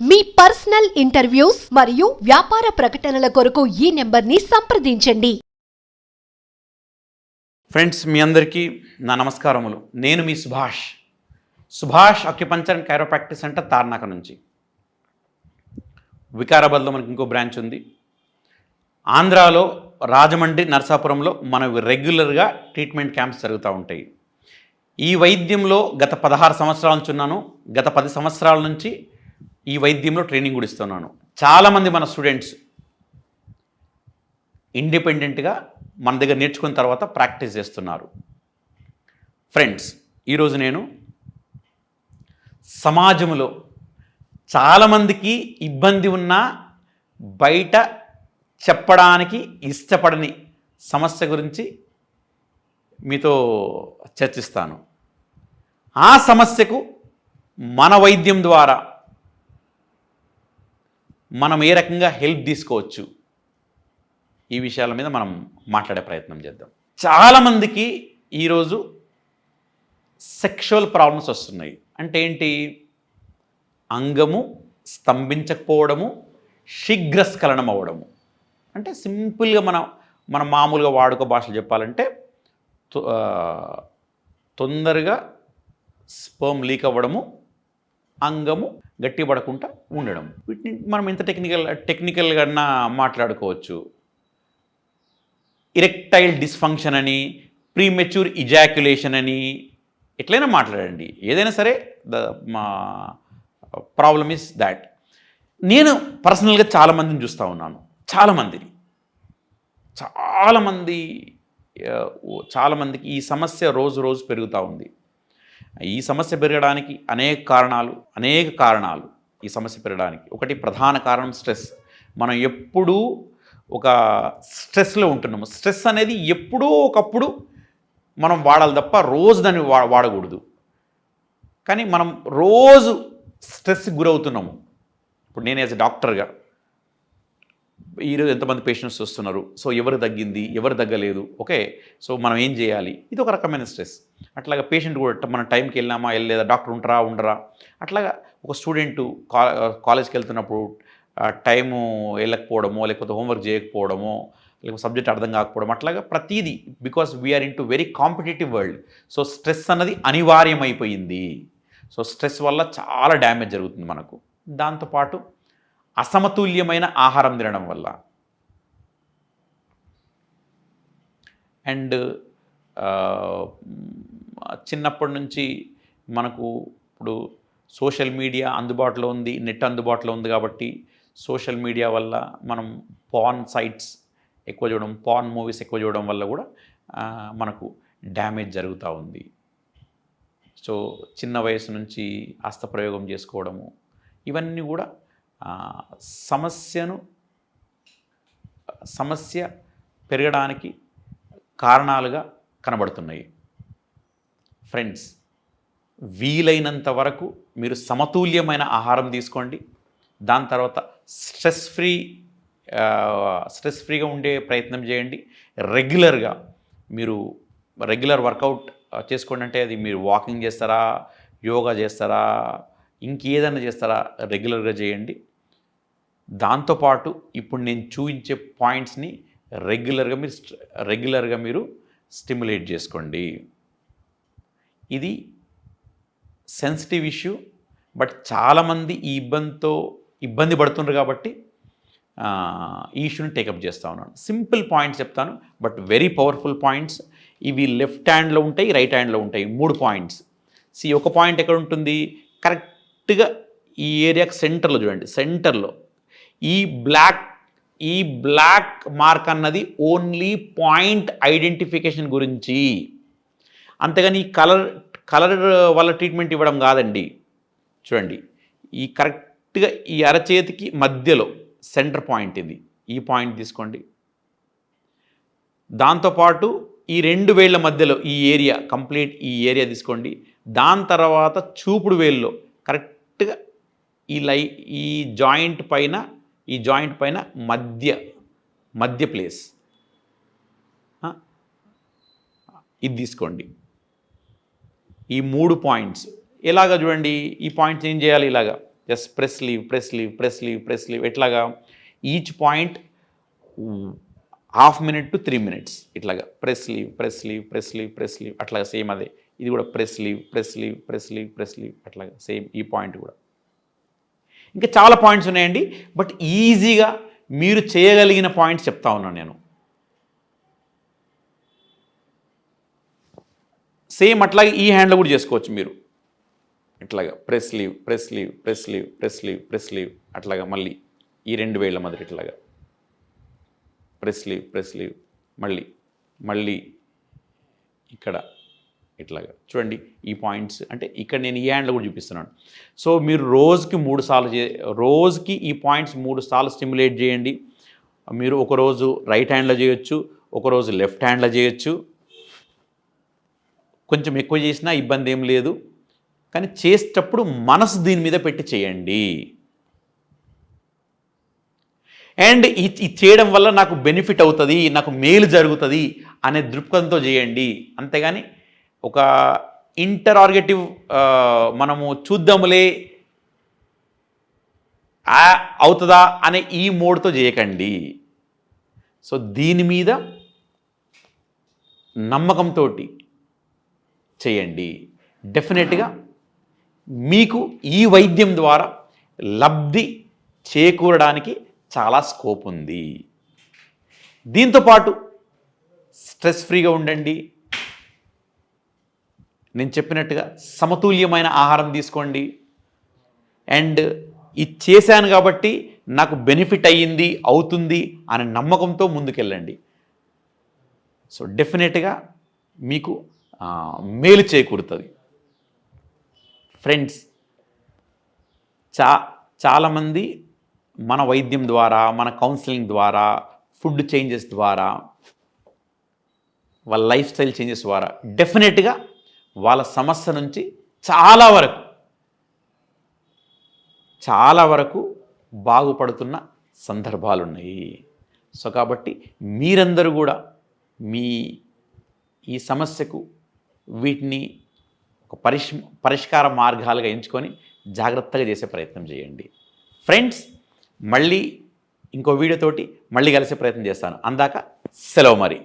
మీ personal interviews మరియు వ్యాపార ప్రకటనల కొరకు ఈ నెంబర్ని సంప్రదించండి. ఫ్రెండ్స్ మీ అందరికీ నా నమస్కారములు. నేను మీ Subhash. Subhash acupuncture and chiropractic centre Tarnaka నుంచి. వికారాబాద్లో మనకి ఇంకో బ్రాంచ్ ఉంది. ఆంధ్రాలో రాజమండ్రి నరసాపురంలో మనవి రెగ్యులర్గా ట్రీట్మెంట్ క్యాంప్స్ జరుగుతూ ఉంటాయి. ఈ వైద్యంలో గత పదహారు సంవత్సరాల నుంచి ఉన్నాను. గత పది సంవత్సరాల నుంచి ఈ వైద్యంలో ట్రైనింగ్ కూడా ఇస్తున్నాను. చాలామంది మన స్టూడెంట్స్ ఇండిపెండెంట్గా మన దగ్గర నేర్చుకున్న తర్వాత ప్రాక్టీస్ చేస్తున్నారు. ఫ్రెండ్స్ ఈరోజు నేను సమాజంలో చాలామందికి ఇబ్బంది ఉన్నా బయట చెప్పడానికి ఇష్టపడని సమస్య గురించి మీతో చర్చిస్తాను. ఆ సమస్యకు మన వైద్యం ద్వారా మనం ఏ రకంగా హెల్ప్ తీసుకోవచ్చు? ఈ విషయాల మీద మనం మాట్లాడే ప్రయత్నం చేద్దాం. చాలామందికి ఈరోజు సెక్షువల్ ప్రాబ్లమ్స్ వస్తున్నాయి. అంటే ఏంటి? అంగము స్తంభించకపోవడము శీఘ్రస్ఖలనం అవ్వడము అంటే సింపుల్గా మనం మన మామూలుగా వాడుక భాషలు చెప్పాలంటే తొ- తొందరగా స్పర్మ్ లీక్ అవ్వడము అంగము గట్టిపడకుండా ఉండడం. వీటిని మనం ఎంత టెక్నికల్ టెక్నికల్గా మాట్లాడుకోవచ్చు. ఇరెక్టైల్ డిస్ఫంక్షన్ అని ప్రీమెచ్యూర్ ఇజాక్యులేషన్ అని ఎట్లయినా మాట్లాడండి. ఏదైనా సరే ద మా ప్రాబ్లమ్ ఇస్ దాట్ నేను పర్సనల్గా చాలామందిని చూస్తూ ఉన్నాను. చాలామందిని. చాలామంది చాలామందికి ఈ సమస్య రోజు రోజు పెరుగుతూ ఉంది. ఈ సమస్య పెరగడానికి అనేక కారణాలు అనేక కారణాలు ఈ సమస్య పెరగడానికి. ఒకటి ప్రధాన కారణం స్ట్రెస్. మనం ఎప్పుడూ ఒక స్ట్రెస్లో ఉంటున్నాము. స్ట్రెస్ అనేది ఎప్పుడో ఒకప్పుడు మనం వాడాలి తప్ప రోజు దాన్ని వా వాడకూడదు. కానీ మనం రోజు స్ట్రెస్ గురవుతున్నాము. ఇప్పుడు నేను యాజ్ డాక్టర్గా ఈరోజు ఎంతమంది పేషెంట్స్ వస్తున్నారు? సో ఎవరు తగ్గింది? ఎవరు తగ్గలేదు? ఓకే. సో మనం ఏం చేయాలి? ఇది ఒక రకమైన స్ట్రెస్ అట్లాగా పేషెంట్ కూడా మన టైంకి వెళ్ళామా వెళ్ళలేదా? డాక్టర్ ఉంటారా? ఉండరా? అట్లాగా ఒక స్టూడెంట్ కా కాలేజ్కి వెళ్తున్నప్పుడు టైము వెళ్ళకపోవడమో లేకపోతే హోంవర్క్ చేయకపోవడమో లేకపోతే సబ్జెక్ట్ అర్థం కాకపోవడం అట్లాగా ప్రతీది because we are in to very competitive world so stress అన్నది అనివార్యమైపోయింది. సో స్ట్రెస్ వల్ల చాలా డ్యామేజ్ జరుగుతుంది మనకు. దాంతోపాటు అసమతుల్యమైన ఆహారం తినడం వల్ల. అండ్ చిన్నప్పటి నుంచి మనకు ఇప్పుడు సోషల్ మీడియా అందుబాటులో ఉంది నెట్ అందుబాటులో ఉంది కాబట్టి సోషల్ మీడియా వల్ల మనం పాన్ సైట్స్ ఎక్కువ చూడడం పాన్ మూవీస్ ఎక్కువ చూడడం వల్ల కూడా మనకు డ్యామేజ్ జరుగుతూ ఉంది. సో చిన్న వయసు నుంచి హస్తప్రయోగం చేసుకోవడము ఇవన్నీ కూడా సమస్యను సమస్య పెరగడానికి కారణాలుగా కనబడుతున్నాయి. ఫ్రెండ్స్ వీలైనంత వరకు మీరు సమతుల్యమైన ఆహారం తీసుకోండి. దాని తర్వాత స్ట్రెస్ ఫ్రీ స్ట్రెస్ ఫ్రీగా ఉండే ప్రయత్నం చేయండి. రెగ్యులర్గా మీరు రెగ్యులర్ వర్కౌట్ చేసుకోండి అంటే అది మీరు వాకింగ్ చేస్తారా యోగా చేస్తారా ఇంకేదైనా చేస్తారా రెగ్యులర్గా చేయండి. దాంతోపాటు ఇప్పుడు నేను చూపించే పాయింట్స్ని రెగ్యులర్గా మీరు రెగ్యులర్గా మీరు స్టిమ్యులేట్ చేసుకోండి. ఇది సెన్సిటివ్ ఇష్యూ బట్ చాలామంది ఈ ఇబ్బందితో ఇబ్బంది పడుతున్నారు కాబట్టి ఈ ఇష్యూని టేకప్ చేస్తూ ఉన్నాను. సింపుల్ పాయింట్స్ చెప్తాను బట్ వెరీ పవర్ఫుల్ పాయింట్స్. ఇవి లెఫ్ట్ హ్యాండ్లో ఉంటాయి రైట్ హ్యాండ్లో ఉంటాయి. మూడు పాయింట్స్. సి ఒక పాయింట్ ఎక్కడ ఉంటుంది? కరెక్ట్గా ఈ ఏరియాకి సెంటర్లో చూడండి సెంటర్లో. ఈ బ్లాక్ ఈ బ్లాక్ మార్క్ అన్నది ఓన్లీ పాయింట్ ఐడెంటిఫికేషన్ గురించి. అంతేగాని ఈ కలర్ కలర్ వల్ల ట్రీట్మెంట్ ఇవ్వడం కాదండి. చూడండి ఈ కరెక్ట్గా ఈ అరచేతికి మధ్యలో సెంటర్ పాయింట్ ఇది. ఈ పాయింట్ తీసుకోండి. దాంతోపాటు ఈ రెండు వేళ్ళ మధ్యలో ఈ ఏరియా కంప్లీట్ ఈ ఏరియా తీసుకోండి. దాని తర్వాత చూపుడు వేల్లో కరెక్ట్గా ఈ లై ఈ జాయింట్ పైన ఈ జాయింట్ పైన మధ్య మధ్య ప్లేస్. ఇది తీసుకోండి. ఈ మూడు పాయింట్స్. ఎలాగ చూడండి ఈ పాయింట్స్ ఏం చేయాలి ఇలాగా? Just press leave press leave press leave press leave ఎట్లాగా? Each point half minute to three minutes ఇట్లాగా. Press leave press leave press leave press leave అట్లాగా సేమ్ అదే. ఇది కూడా press leave press leave press leave press leave అట్లాగా same ఈ point కూడా. ఇంకా చాలా పాయింట్స్ ఉన్నాయండి. బట్ ఈజీగా మీరు చేయగలిగిన పాయింట్స్ చెప్తా ఉన్నాను నేను. సేమ్ అట్లాగే ఈ హ్యాండ్లో కూడా చేసుకోవచ్చు మీరు. ఇట్లాగా press leave press leave press leave press leave press leave అట్లాగా మళ్ళీ ఈ రెండు వేల మొదటి ఇట్లాగా. ప్రెస్ లీవ్ ప్రెస్ లీవ్ మళ్ళీ మళ్ళీ ఇక్కడ. ఇట్లాగా. చూడండి ఈ పాయింట్స్ అంటే ఇక్కడ నేను ఈ హ్యాండ్లో కూడా చూపిస్తున్నాను. సో మీరు రోజుకి మూడు సార్లు చే రోజుకి ఈ పాయింట్స్ మూడు సార్లు స్టిమ్యులేట్ చేయండి. మీరు ఒకరోజు రైట్ హ్యాండ్లో చేయొచ్చు ఒకరోజు లెఫ్ట్ హ్యాండ్లో చేయొచ్చు. కొంచెం ఎక్కువ చేసినా ఇబ్బంది ఏం లేదు. కానీ చేసేటప్పుడు మనసు దీని మీద పెట్టి చేయండి. అండ్ ఇది చేయడం వల్ల నాకు బెనిఫిట్ అవుతుంది నాకు మేలు జరుగుతుంది అనే దృక్పథంతో చేయండి. అంతేగాని ఒక ఇంటరార్గేటివ్ మనము చూద్దాములే అవుతుందా అనే ఈ మోడ్తో చేయకండి. సో దీని మీద నమ్మకంతో చేయండి. డెఫినెట్గా మీకు ఈ వైద్యం ద్వారా లబ్ధి చేకూరడానికి చాలా స్కోప్ ఉంది. దీంతోపాటు స్ట్రెస్ ఫ్రీగా ఉండండి. నేను చెప్పినట్టుగా సమతుల్యమైన ఆహారం తీసుకోండి. అండ్ ఇది చేశాను కాబట్టి నాకు బెనిఫిట్ అయ్యింది అవుతుంది అనే నమ్మకంతో ముందుకెళ్ళండి. సో డెఫినెట్గా మీకు మేలు చేకూరుతుంది. ఫ్రెండ్స్ చా చాలామంది మన వైద్యం ద్వారా మన కౌన్సిలింగ్ ద్వారా ఫుడ్ చేంజెస్ ద్వారా వాళ్ళ లైఫ్ స్టైల్ చేంజెస్ ద్వారా డెఫినెట్గా వాళ్ళ సమస్య నుంచి చాలా వరకు చాలా వరకు బాగుపడుతున్న సందర్భాలున్నాయి. సో కాబట్టి మీరందరూ కూడా మీ ఈ సమస్యకు వీటిని ఒక పరిష్ పరిష్కార మార్గాలుగా ఎంచుకొని జాగ్రత్తగా చేసే ప్రయత్నం చేయండి. ఫ్రెండ్స్ మళ్ళీ ఇంకో వీడియోతోటి మళ్ళీ కలిసే ప్రయత్నం చేస్తాను. అందాక సెలవు మరి.